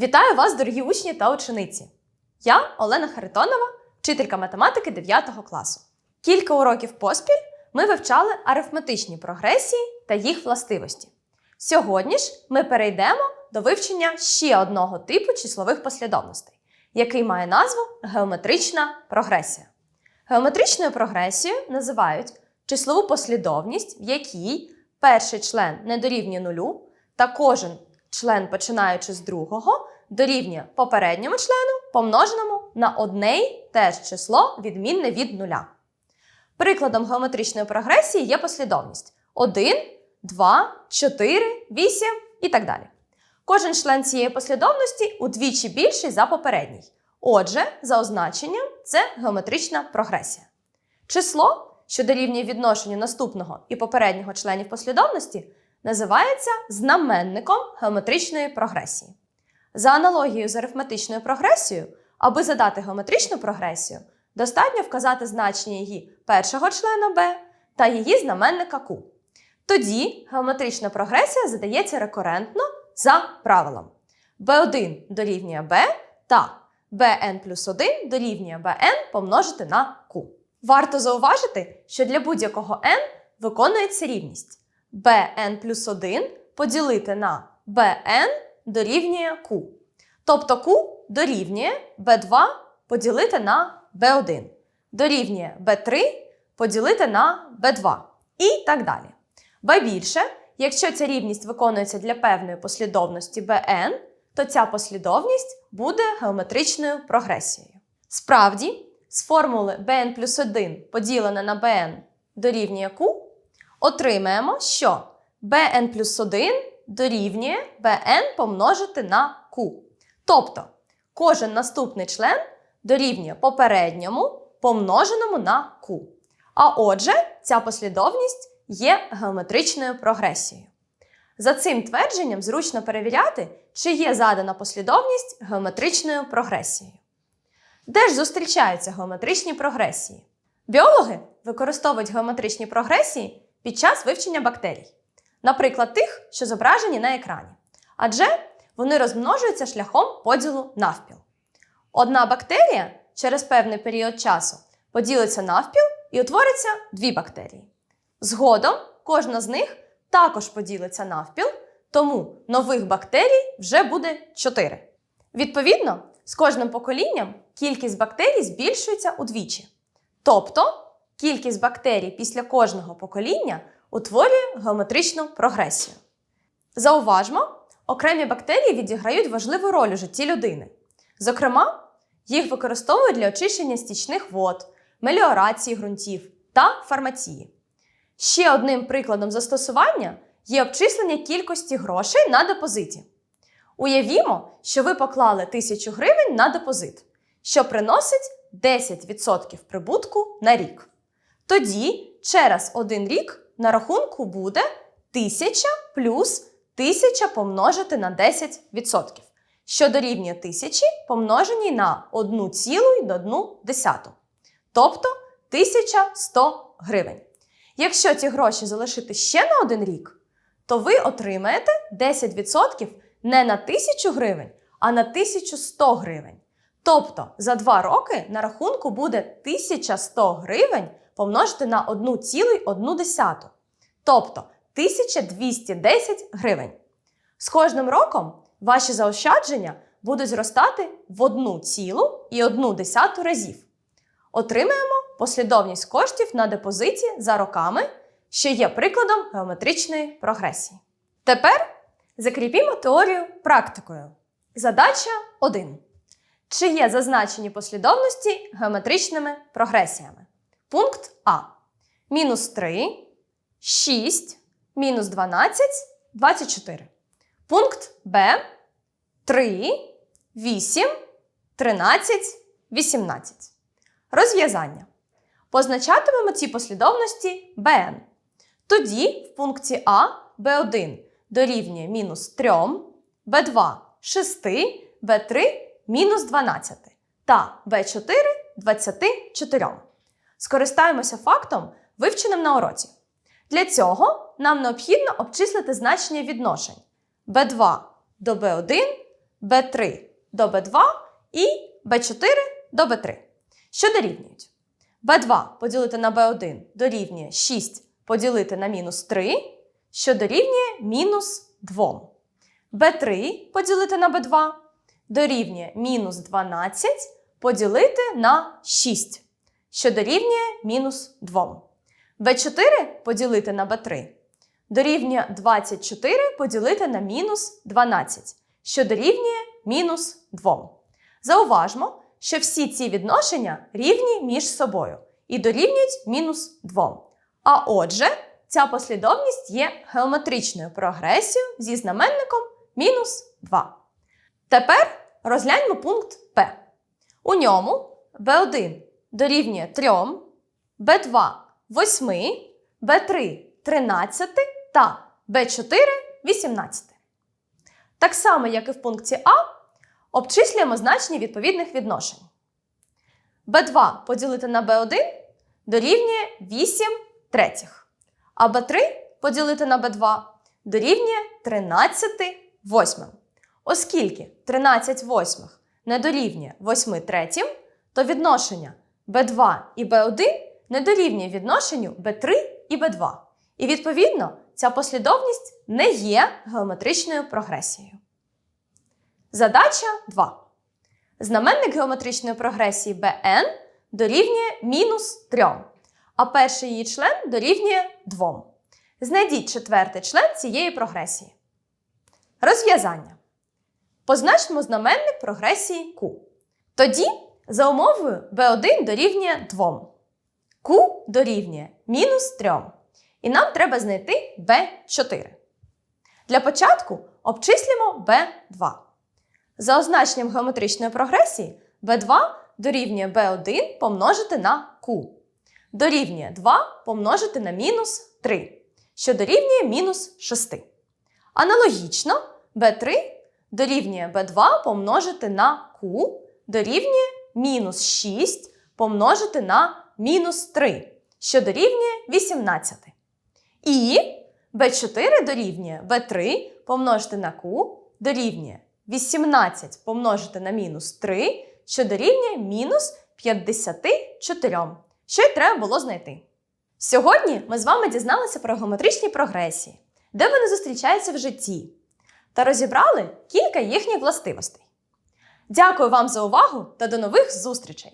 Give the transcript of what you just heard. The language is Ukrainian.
Вітаю вас, дорогі учні та учениці! Я Олена Харитонова, вчителька математики 9 класу. Кілька уроків поспіль ми вивчали арифметичні прогресії та їх властивості. Сьогодні ж ми перейдемо до вивчення ще одного типу числових послідовностей, який має назву геометрична прогресія. Геометричною прогресією називають числову послідовність, в якій перший член не дорівнює нулю, та кожен член, починаючи з другого, дорівнює попередньому члену, помноженому на одне й те ж число, відмінне від нуля. Прикладом геометричної прогресії є послідовність 1, 2, 4, 8 і так далі. Кожен член цієї послідовності удвічі більший за попередній. Отже, за означенням, це геометрична прогресія. Число, що дорівнює відношенню наступного і попереднього членів послідовності, називається знаменником геометричної прогресії. За аналогією з арифметичною прогресією, аби задати геометричну прогресію, достатньо вказати значення її першого члена b та її знаменника q. Тоді геометрична прогресія задається рекурентно за правилом. b1 дорівнює b та bn плюс 1 дорівнює bn помножити на q. Варто зауважити, що для будь-якого n виконується рівність bn плюс 1 поділити на bn дорівнює q. Тобто q дорівнює b2 поділити на b1, дорівнює b3 поділити на b2 і так далі. Ба більше, якщо ця рівність виконується для певної послідовності bn, то ця послідовність буде геометричною прогресією. Справді, з формули bn плюс 1 поділене на bn дорівнює q, отримаємо, що bn плюс 1 дорівнює bn помножити на q. Тобто, кожен наступний член дорівнює попередньому помноженому на q. А отже, ця послідовність є геометричною прогресією. За цим твердженням зручно перевіряти, чи є задана послідовність геометричною прогресією. Де ж зустрічаються геометричні прогресії? Біологи використовують геометричні прогресії під час вивчення бактерій, наприклад, тих, що зображені на екрані. Адже вони розмножуються шляхом поділу навпіл. Одна бактерія через певний період часу поділиться навпіл і утвориться дві бактерії. Згодом кожна з них також поділиться навпіл, тому нових бактерій вже буде 4. Відповідно, з кожним поколінням кількість бактерій збільшується удвічі. Тобто кількість бактерій після кожного покоління утворює геометричну прогресію. Зауважмо, окремі бактерії відіграють важливу роль у житті людини. Зокрема, їх використовують для очищення стічних вод, меліорації ґрунтів та фармації. Ще одним прикладом застосування є обчислення кількості грошей на депозиті. Уявімо, що ви поклали 1000 гривень на депозит, що приносить 10% прибутку на рік. Тоді через один рік на рахунку буде 1000 плюс 1000 помножити на 10%, що дорівнює 1000 помноженій на 1,1, тобто 1100 гривень. Якщо ці гроші залишити ще на один рік, то ви отримаєте 10% не на 1000 гривень, а на 1100 гривень. Тобто за 2 роки на рахунку буде 1100 гривень помножити на 1,1. Тобто 1210 гривень. З кожним роком ваші заощадження будуть зростати в 1,1 разів. Отримаємо послідовність коштів на депозиті за роками, що є прикладом геометричної прогресії. Тепер закріпімо теорію практикою. Задача 1. Чи є зазначені послідовності геометричними прогресіями? Пункт А. Мінус 3, 6, мінус 12, 24. Пункт Б. 3, 8, 13, 18. Розв'язання. Позначатимемо ці послідовності bn. Тоді в пункті А b1 дорівнює мінус 3, b2 6, b3 мінус 12 та b4 24. Скористаємося фактом, вивченим на уроці. Для цього нам необхідно обчислити значення відношень b2 до b1 b3 до b2 і b4 до b3, що дорівнюють. b2 поділити на b1 дорівнює 6 поділити на мінус 3, що дорівнює мінус 2. b3 поділити на b2 дорівнює мінус 12 поділити на 6, що дорівнює мінус 2. b4 поділити на b3 дорівнює 24 поділити на мінус 12, що дорівнює мінус 2. Зауважмо, що всі ці відношення рівні між собою і дорівнюють мінус 2. А отже, ця послідовність є геометричною прогресією зі знаменником мінус 2. Тепер розгляньмо пункт П. У ньому b1 дорівнює 3, b2 8, b3 13 та b4 18. Так само, як і в пункті А, обчислюємо значення відповідних відношень. b2 поділити на b1 дорівнює 8 третіх, а b3 поділити на b2 дорівнює 13 восьмим. Оскільки 13 восьмих не дорівнює 8 третім, то відношення b2 і b1 не дорівнює відношенню b3 і b2. І відповідно ця послідовність не є геометричною прогресією. Задача 2. Знаменник геометричної прогресії bn дорівнює мінус 3, а перший її член дорівнює 2. Знайдіть четвертий член цієї прогресії. Розв'язання. Позначимо знаменник прогресії Q. Тоді за умовою b1 дорівнює 2. Q дорівнює мінус 3. І нам треба знайти b4. Для початку обчислюємо b2. За означенням геометричної прогресії b2 дорівнює b1 помножити на q. Дорівнює 2 помножити на мінус 3, що дорівнює мінус 6. Аналогічно b3 дорівнює b2 помножити на q дорівнює мінус 6 помножити на мінус 3, що дорівнює 18. І b4 дорівнює b3 помножити на q дорівнює 18 помножити на мінус 3, що дорівнює мінус 54, що й треба було знайти. Сьогодні ми з вами дізналися про геометричні прогресії, де вони зустрічаються в житті, та розібрали кілька їхніх властивостей. Дякую вам за увагу та до нових зустрічей!